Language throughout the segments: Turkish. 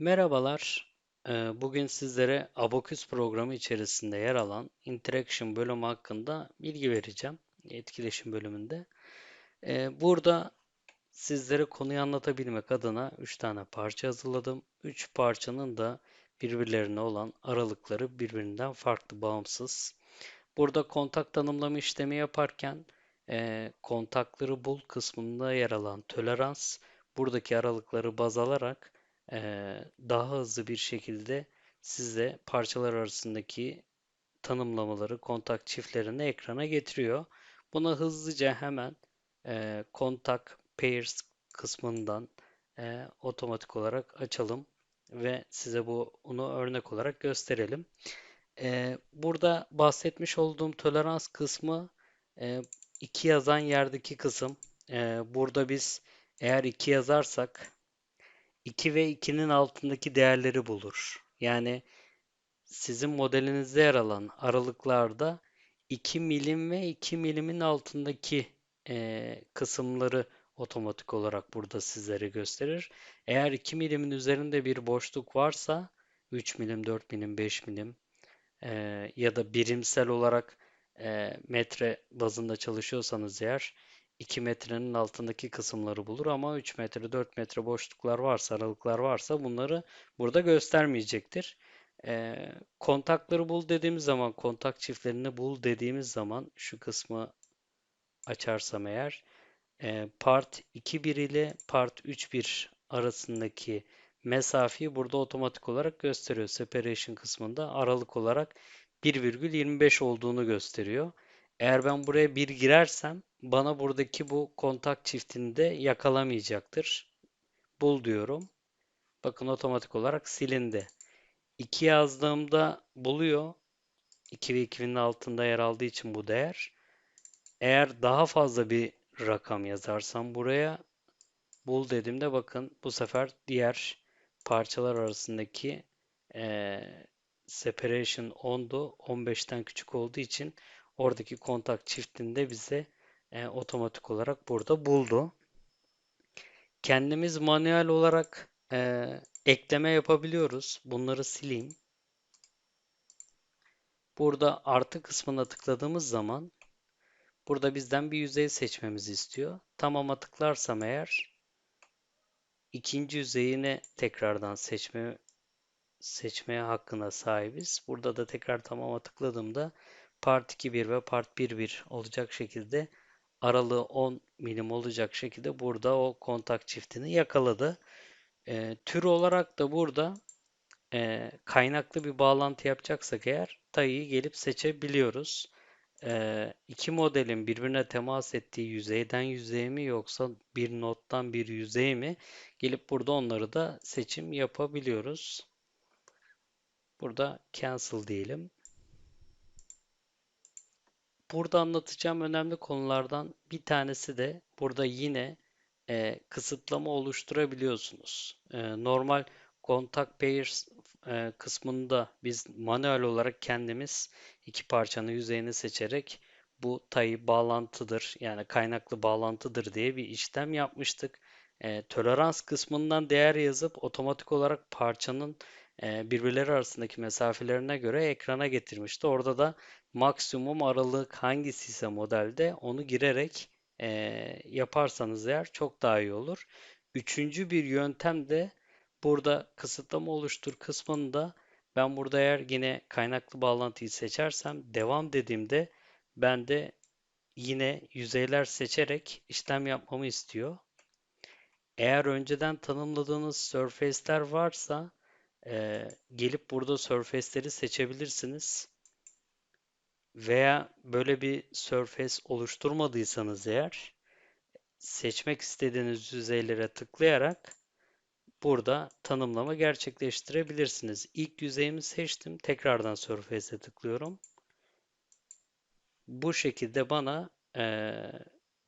Merhabalar. Ee, Bugün sizlere Abacus programı içerisinde yer alan Interaction bölümü hakkında bilgi vereceğim. Etkileşim bölümünde. Ee, Burada sizlere konuyu anlatabilmek adına 3 tane parça hazırladım. 3 parçanın da birbirlerine olan aralıkları birbirinden farklı, bağımsız. Burada kontak tanımlama işlemi yaparken e, kontakları bul kısmında yer alan tolerans buradaki aralıkları baz alarak daha hızlı bir şekilde size parçalar arasındaki tanımlamaları, kontak çiftlerini ekrana getiriyor. Buna hızlıca hemen e, kontak pairs kısmından e, otomatik olarak açalım ve size bu bunu örnek olarak gösterelim. Ee, burada bahsetmiş olduğum tolerans kısmı e, 2 yazan yerdeki kısım. Ee, burada biz eğer 2 yazarsak 2 ve 2'nin altındaki değerleri bulur. Yani sizin modelinizde yer alan aralıklarda 2 milim ve 2 milimin altındaki e, kısımları otomatik olarak burada sizlere gösterir. Eğer 2 milimin üzerinde bir boşluk varsa 3 milim, 4 milim, 5 milim e, ya da birimsel olarak e, metre bazında çalışıyorsanız eğer 2 metrenin altındaki kısımları bulur ama 3 metre 4 metre boşluklar varsa aralıklar varsa bunları burada göstermeyecektir. E, kontakları bul dediğimiz zaman kontak çiftlerini bul dediğimiz zaman şu kısmı açarsam eğer e, part 2.1 ile part 3.1 arasındaki mesafeyi burada otomatik olarak gösteriyor. Separation kısmında aralık olarak 1,25 olduğunu gösteriyor. Eğer ben buraya 1 girersem bana buradaki bu kontak çiftini de yakalamayacaktır. Bul diyorum. Bakın otomatik olarak silindi. 2 yazdığımda buluyor. 2 ve 2'nin altında yer aldığı için bu değer. Eğer daha fazla bir rakam yazarsam buraya bul dediğimde bakın bu sefer diğer parçalar arasındaki e, separation 10'du. 15'ten küçük olduğu için oradaki kontak çiftinde bize e, otomatik olarak burada buldu. Kendimiz manuel olarak e, ekleme yapabiliyoruz. Bunları sileyim. Burada artı kısmına tıkladığımız zaman burada bizden bir yüzey seçmemizi istiyor. Tamama tıklarsam eğer ikinci yüzeyini tekrardan seçme seçmeye hakkına sahibiz. Burada da tekrar tamama tıkladığımda part 2.1 ve part 1.1 olacak şekilde aralığı 10 milim olacak şekilde burada o kontak çiftini yakaladı. E, tür olarak da burada e, kaynaklı bir bağlantı yapacaksak eğer tayıyı gelip seçebiliyoruz. E, iki modelin birbirine temas ettiği yüzeyden yüzeye mi yoksa bir nottan bir yüzeye mi gelip burada onları da seçim yapabiliyoruz. Burada cancel diyelim. Burada anlatacağım önemli konulardan bir tanesi de burada yine e, kısıtlama oluşturabiliyorsunuz. E, normal contact pairs e, kısmında biz manuel olarak kendimiz iki parçanın yüzeyini seçerek bu tayı bağlantıdır yani kaynaklı bağlantıdır diye bir işlem yapmıştık. E, tolerans kısmından değer yazıp otomatik olarak parçanın birbirleri arasındaki mesafelerine göre ekrana getirmişti. Orada da maksimum aralık hangisi ise modelde onu girerek e, yaparsanız eğer çok daha iyi olur. Üçüncü bir yöntem de burada kısıtlama oluştur kısmında ben burada eğer yine kaynaklı bağlantıyı seçersem devam dediğimde ben de yine yüzeyler seçerek işlem yapmamı istiyor. Eğer önceden tanımladığınız surface'ler varsa e, gelip burada surface'leri seçebilirsiniz. Veya böyle bir surface oluşturmadıysanız eğer seçmek istediğiniz yüzeylere tıklayarak burada tanımlama gerçekleştirebilirsiniz. İlk yüzeyimi seçtim. Tekrardan surface'e tıklıyorum. Bu şekilde bana e,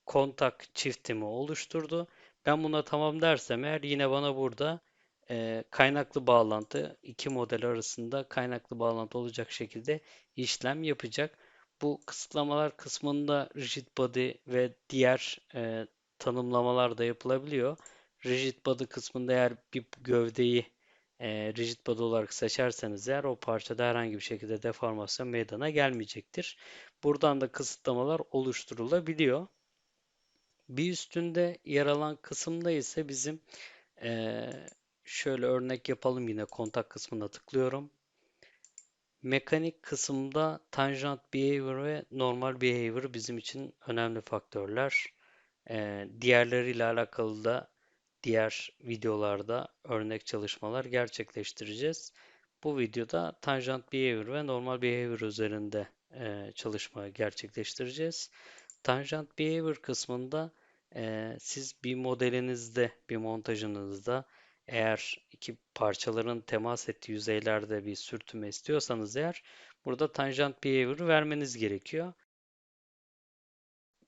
kontak çiftimi oluşturdu. Ben buna tamam dersem eğer yine bana burada e, kaynaklı bağlantı iki model arasında kaynaklı bağlantı olacak şekilde işlem yapacak. Bu kısıtlamalar kısmında rigid body ve diğer e, tanımlamalar da yapılabiliyor. Rigid body kısmında eğer bir gövdeyi e, rigid body olarak seçerseniz eğer o parçada herhangi bir şekilde deformasyon meydana gelmeyecektir. Buradan da kısıtlamalar oluşturulabiliyor. Bir üstünde yer alan kısımda ise bizim e, şöyle örnek yapalım yine kontak kısmına tıklıyorum. Mekanik kısımda tangent behavior ve normal behavior bizim için önemli faktörler. Ee, diğerleriyle alakalı da diğer videolarda örnek çalışmalar gerçekleştireceğiz. Bu videoda tangent behavior ve normal behavior üzerinde e, çalışma gerçekleştireceğiz. Tangent behavior kısmında e, siz bir modelinizde, bir montajınızda eğer iki parçaların temas ettiği yüzeylerde bir sürtünme istiyorsanız eğer burada tangent behavior vermeniz gerekiyor.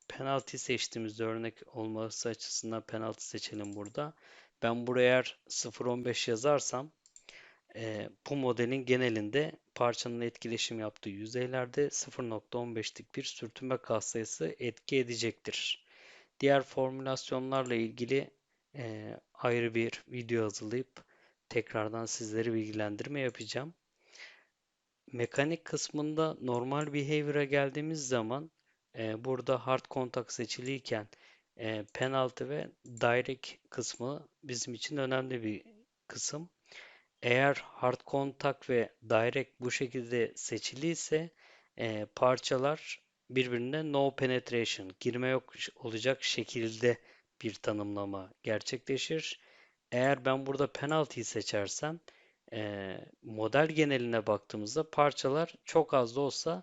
Penalty seçtiğimizde örnek olması açısından penalty seçelim burada. Ben buraya eğer 0.15 yazarsam e, bu modelin genelinde parçanın etkileşim yaptığı yüzeylerde 0.15'lik bir sürtünme katsayısı etki edecektir. Diğer formülasyonlarla ilgili e, ayrı bir video hazırlayıp tekrardan sizleri bilgilendirme yapacağım. Mekanik kısmında normal behavior'a geldiğimiz zaman e, burada hard contact seçiliyken e, penalty ve direct kısmı bizim için önemli bir kısım. Eğer hard contact ve direct bu şekilde seçiliyse e, parçalar birbirine no penetration, girme yok olacak şekilde bir tanımlama gerçekleşir. Eğer ben burada penalty seçersem e, model geneline baktığımızda parçalar çok az da olsa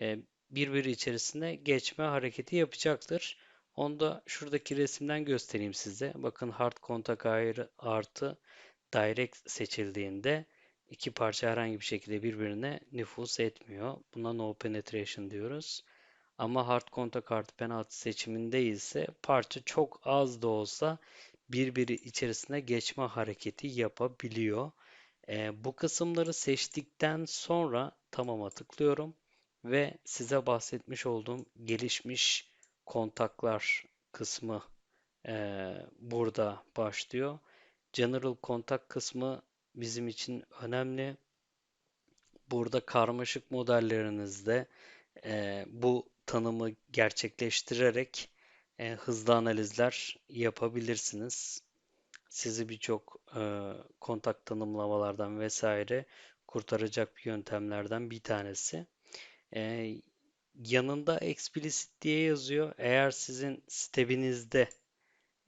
e, birbiri içerisinde geçme hareketi yapacaktır. Onu da şuradaki resimden göstereyim size. Bakın hard contact ayrı artı direct seçildiğinde iki parça herhangi bir şekilde birbirine nüfuz etmiyor. Buna no penetration diyoruz. Ama hard contact artı penaltı seçiminde ise parça çok az da olsa birbiri içerisine geçme hareketi yapabiliyor. E, bu kısımları seçtikten sonra tamama tıklıyorum ve size bahsetmiş olduğum gelişmiş kontaklar kısmı e, burada başlıyor. General kontak kısmı bizim için önemli. Burada karmaşık modellerinizde e, bu tanımı gerçekleştirerek e, hızlı analizler yapabilirsiniz. Sizi birçok e, kontak tanımlamalardan vesaire kurtaracak bir yöntemlerden bir tanesi. E, yanında explicit diye yazıyor. Eğer sizin stebinizde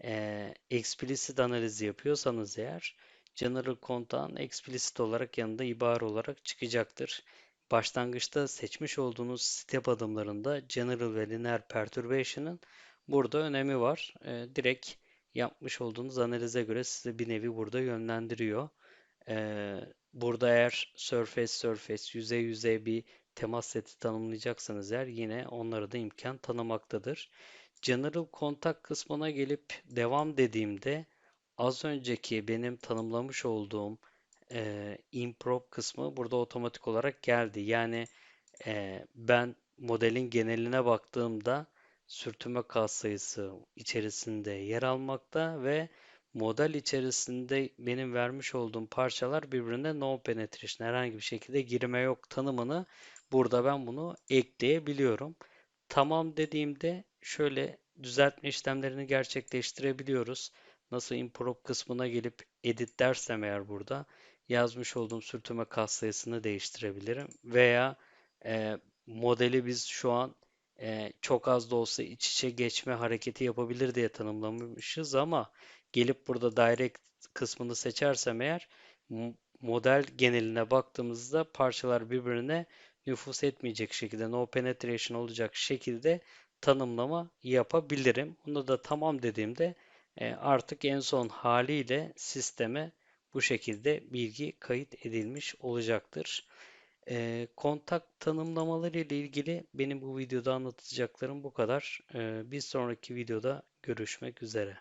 e, explicit analizi yapıyorsanız eğer general kontağın explicit olarak yanında ibare olarak çıkacaktır. Başlangıçta seçmiş olduğunuz step adımlarında General ve Linear Perturbation'ın burada önemi var. E, direkt yapmış olduğunuz analize göre size bir nevi burada yönlendiriyor. E, burada eğer surface surface, yüzey yüzey bir temas seti tanımlayacaksanız eğer yine onlara da imkan tanımaktadır. General Contact kısmına gelip devam dediğimde az önceki benim tanımlamış olduğum e, improv kısmı burada otomatik olarak geldi. Yani e, ben modelin geneline baktığımda sürtünme katsayısı içerisinde yer almakta ve model içerisinde benim vermiş olduğum parçalar birbirine no penetration herhangi bir şekilde girme yok tanımını burada ben bunu ekleyebiliyorum. Tamam dediğimde şöyle düzeltme işlemlerini gerçekleştirebiliyoruz. Nasıl improv kısmına gelip edit dersem eğer burada yazmış olduğum sürtünme katsayısını değiştirebilirim. Veya e, modeli biz şu an e, çok az da olsa iç içe geçme hareketi yapabilir diye tanımlamışız ama gelip burada direct kısmını seçersem eğer model geneline baktığımızda parçalar birbirine nüfus etmeyecek şekilde no penetration olacak şekilde tanımlama yapabilirim. Bunu da tamam dediğimde e, artık en son haliyle sisteme bu şekilde bilgi kayıt edilmiş olacaktır. E, kontak tanımlamaları ile ilgili benim bu videoda anlatacaklarım bu kadar. E, bir sonraki videoda görüşmek üzere.